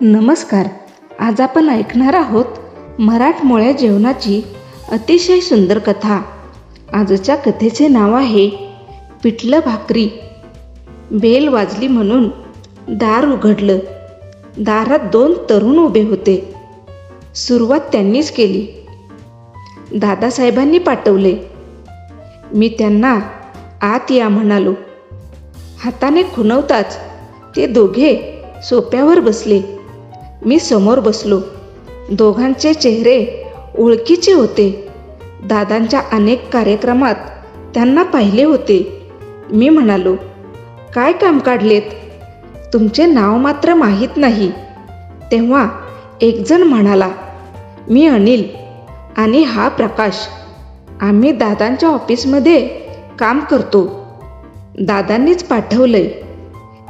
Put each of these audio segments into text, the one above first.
नमस्कार. आज आपण ऐकणार आहोत मराठमोळ्या जेवणाची अतिशय सुंदर कथा. आजच्या कथेचे नाव आहे पिठलं भाकरी. बेल वाजली म्हणून दार उघडलं. दारात दोन तरुण उभे होते. सुरुवात त्यांनीच केली. दादासाहेबांनी पाठवले. मी त्यांना आत या म्हणालो. हाताने खुणवताच ते दोघे सोप्यावर बसले. मी समोर बसलो. दोघांचे चेहरे ओळखीचे होते. दादांच्या अनेक कार्यक्रमात त्यांना पाहिले होते. मी म्हणालो काय काम काढलेत? तुमचे नाव मात्र माहीत नाही. तेव्हा एकजण म्हणाला मी अनिल आणि हा प्रकाश. आम्ही दादांच्या ऑफिसमध्ये काम करतो. दादांनीच पाठवलंय.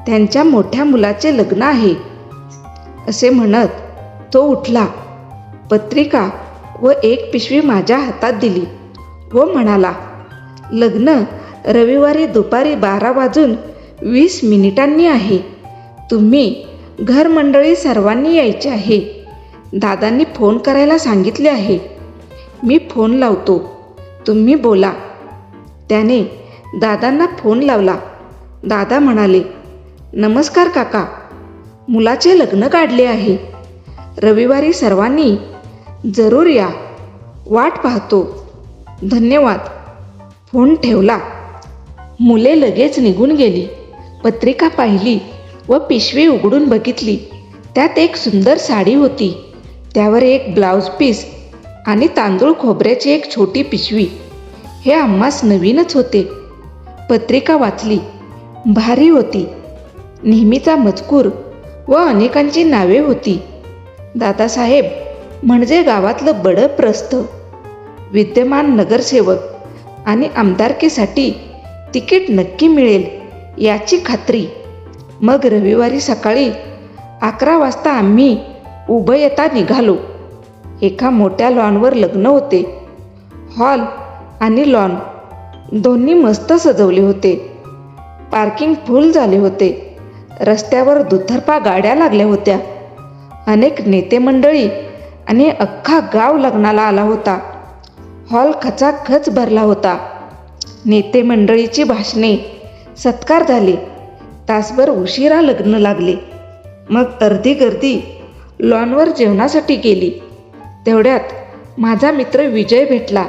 त्यांच्या मोठ्या मुलाचे लग्न आहे. असे म्हणत तो उठला. पत्रिका व एक पिशवी माझ्या हातात दिली व म्हणाला लग्न रविवारी दुपारी बारा वाजून वीस मिनिटांनी आहे. तुम्ही घरमंडळी सर्वांनी यायचे आहे. दादांनी फोन करायला सांगितले आहे. मी फोन लावतो. तुम्ही बोला. त्याने दादांना फोन लावला. दादा म्हणाले नमस्कार काका. मुलाचे लग्न काढले आहे. रविवारी सर्वांनी जरूर या. वाट पाहतो. धन्यवाद. फोन ठेवला. मुले लगेच निघून गेली. पत्रिका पाहिली व पिशवी उघडून बघितली. त्यात एक सुंदर साडी होती. त्यावर एक ब्लाऊज पीस आणि तांदूळ खोबऱ्याची एक छोटी पिशवी. हे आम्हास नवीनच होते. पत्रिका वाचली. भारी होती. नेहमीचा मजकूर व अनेकांची नावे होती. दादासाहेब म्हणजे गावातलं बडं प्रस्थ विद्यमान नगरसेवक आणि आमदारकीसाठी तिकीट नक्की मिळेल याची खात्री. मग रविवारी सकाळी अकरा वाजता आम्ही उभयता निघालो. एका मोठ्या लॉनवर लग्न होते. हॉल आणि लॉन दोन्ही मस्त सजवले होते. पार्किंग फुल झाले होते. रस्त्यावर दुधर्पा गाड्या लागल्या होत्या. अनेक नेते मंडळी आणि अख्खा गाव लग्नाला आला होता. हॉल खचाखच भरला होता. नेते मंडळीची भाषणे सत्कार झाले. तासभर उशिरा लग्न लागले. मग अर्धी गर्दी लॉनवर जेवणासाठी गेली. तेवढ्यात माझा मित्र विजय भेटला.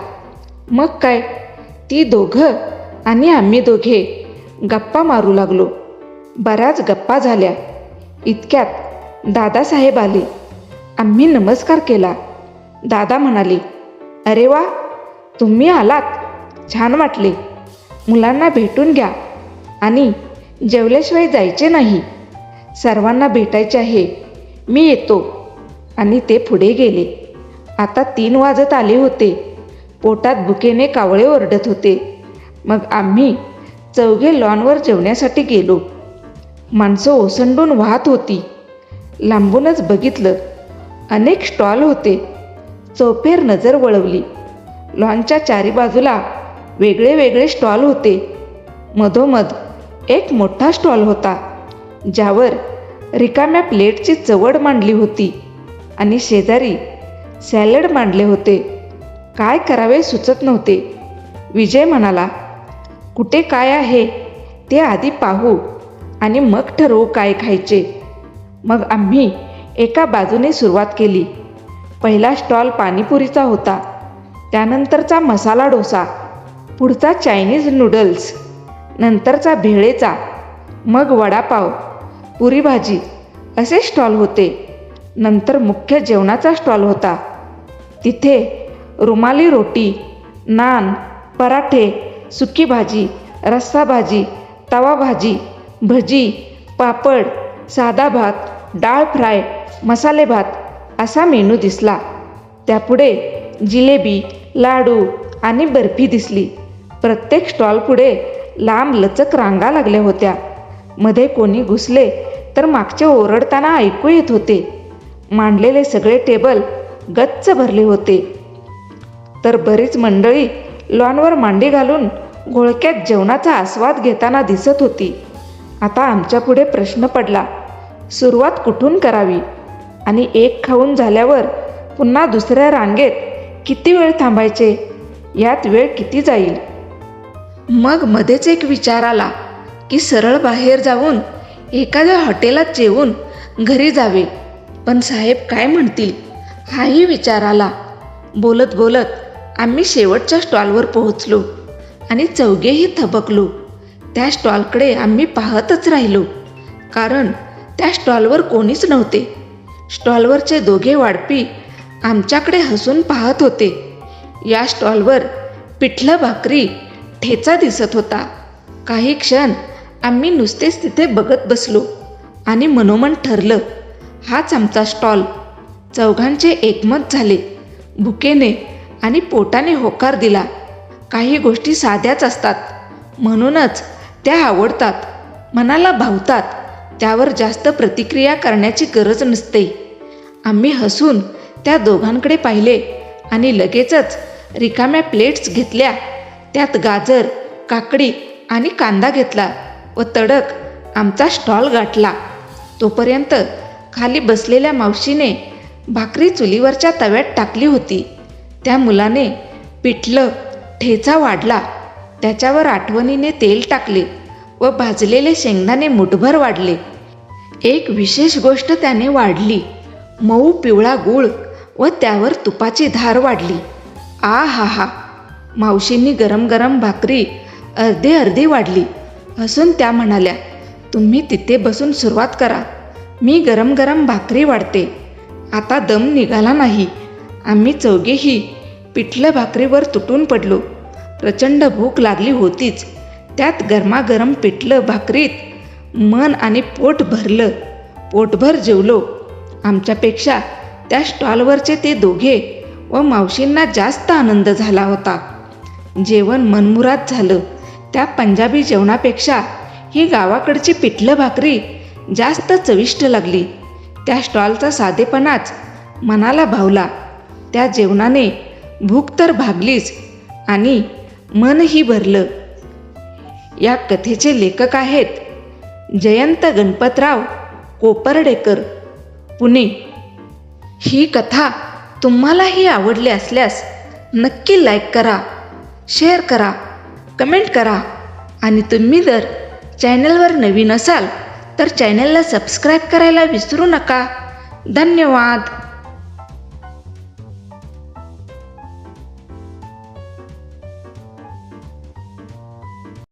मग काय? ती दोघं आणि आम्ही दोघे गप्पा मारू लागलो. बऱ्याच गप्पा झाल्या. इतक्यात दादासाहेब आले. आम्ही नमस्कार केला. दादा म्हणाले अरे वा तुम्ही आलात. छान वाटले. मुलांना भेटून घ्या. आणि जेवल्याशिवाय जायचे नाही. सर्वांना भेटायचे आहे. मी येतो. आणि ते पुढे गेले. आता तीन वाजत आले होते. पोटात बुकेने कावळे ओरडत होते. मग आम्ही चौघे लॉनवर जेवण्यासाठी गेलो. माणसं ओसंडून वाहत होती. लांबूनच बघितलं. अनेक स्टॉल होते. चौफेर नजर वळवली. लॉनच्या चारी बाजूला वेगळे वेगळे स्टॉल होते. मधोमध एक मोठा स्टॉल होता ज्यावर रिकाम्या प्लेटची चवड मांडली होती आणि शेजारी सॅलड मांडले होते. काय करावे सुचत नव्हते. विजय म्हणाला कुठे काय आहे ते आधी पाहू. आणि मग ठरवू काय खायचे. मग आम्ही एका बाजूने सुरुवात केली. पहिला स्टॉल पाणीपुरीचा होता. त्यानंतरचा मसाला डोसा. पुढचा चायनीज नूडल्स. नंतरचा भेळेचा. मग वडापाव पुरी भाजी असे स्टॉल होते. नंतर मुख्य जेवणाचा स्टॉल होता. तिथे रुमाली रोटी नान पराठे सुकी भाजी रस्सा भाजी तवा भाजी भजी पापड साधा भात डाळ फ्राय मसाले भात असा मेनू दिसला. त्यापुढे जिलेबी लाडू आणि बर्फी दिसली. प्रत्येक स्टॉलपुढे लांब लचक रांगा लागल्या होत्या. मध्ये कोणी घुसले तर मागचे ओरडताना ऐकू येत होते. मांडलेले सगळे टेबल गच्च भरले होते. तर बरीच मंडळी लॉनवर मांडी घालून घोळक्यात जेवणाचा आस्वाद घेताना दिसत होती. आता आमच्यापुढे प्रश्न पडला. सुरुवात कुठून करावी? आणि एक खाऊन झाल्यावर पुन्हा दुसऱ्या रांगेत किती वेळ थांबायचे? यात वेळ किती जाईल? मग मध्येच एक विचार आला की सरळ बाहेर जाऊन एखाद्या हॉटेलात जेवून घरी जावे. पण साहेब काय म्हणतील? हाही विचार आला. बोलत बोलत आम्ही शेवटच्या स्टॉलवर पोहोचलो आणि चौघेही थबकलो. त्या स्टॉलकडे आम्ही पाहतच राहिलो. कारण त्या स्टॉलवर कोणीच नव्हते. स्टॉलवरचे दोघे वाढपी आमच्याकडे हसून पाहत होते. या स्टॉलवर पिठलं भाकरी ठेचा दिसत होता. काही क्षण आम्ही नुसतेच तिथे बघत बसलो आणि मनोमन ठरलं हाच आमचा स्टॉल. चौघांचे एकमत झाले. भुकेने आणि पोटाने होकार दिला. काही गोष्टी साध्याच असतात. म्हणूनच त्या आवडतात मनाला भावतात त्यावर जास्त प्रतिक्रिया करण्याची गरज नसते. आम्ही हसून त्या दोघांकडे पाहिले आणि लगेचच रिकाम्या प्लेट्स घेतल्या. त्यात गाजर काकडी आणि कांदा घेतला व तडक आमचा स्टॉल गाठला. तोपर्यंत खाली बसलेल्या मावशीने भाकरी चुलीवरच्या तव्यात टाकली होती. त्या मुलाने पिठलं ठेचा वाढला त्याच्यावर आठवणीने तेल टाकले व भाजलेले शेंगदाणे मुठभर वाढले. एक विशेष गोष्ट त्याने वाढली. मऊ पिवळा गूळ व त्यावर तुपाची धार वाढली. आ हा हा मावशींनी गरम गरम भाकरी अर्धे अर्धी वाढली. हसून त्या म्हणाल्या तुम्ही तिथे बसून सुरुवात करा. मी गरम गरम भाकरी वाढते. आता दम निघाला नाही. आम्ही चौघेही पिठलं भाकरीवर तुटून पडलो. प्रचंड भूक लागली होतीच. त्यात गरमागरम पिठलं भाकरीत मन आणि पोट भरलं. पोटभर जेवलो. आमच्यापेक्षा त्या स्टॉलवरचे ते दोघे व मावशींना जास्त आनंद झाला होता. जेवण मनमुराद झालं. त्या पंजाबी जेवणापेक्षा ही गावाकडची पिठलं भाकरी जास्त चविष्ट लागली. त्या स्टॉलचा साधेपणाच मनाला भावला. त्या जेवणाने भूक तर भागलीच आणि मनही भरलं. या कथेचे लेखक आहेत जयंत गणपतराव कोपर्डेकर पुणे. ही कथा तुम्हालाही आवडली असल्यास नक्की लाईक करा शेअर करा कमेंट करा. आणि तुम्ही जर चॅनलवर नवीन असाल तर चॅनलला सबस्क्राईब करायला विसरू नका. धन्यवाद.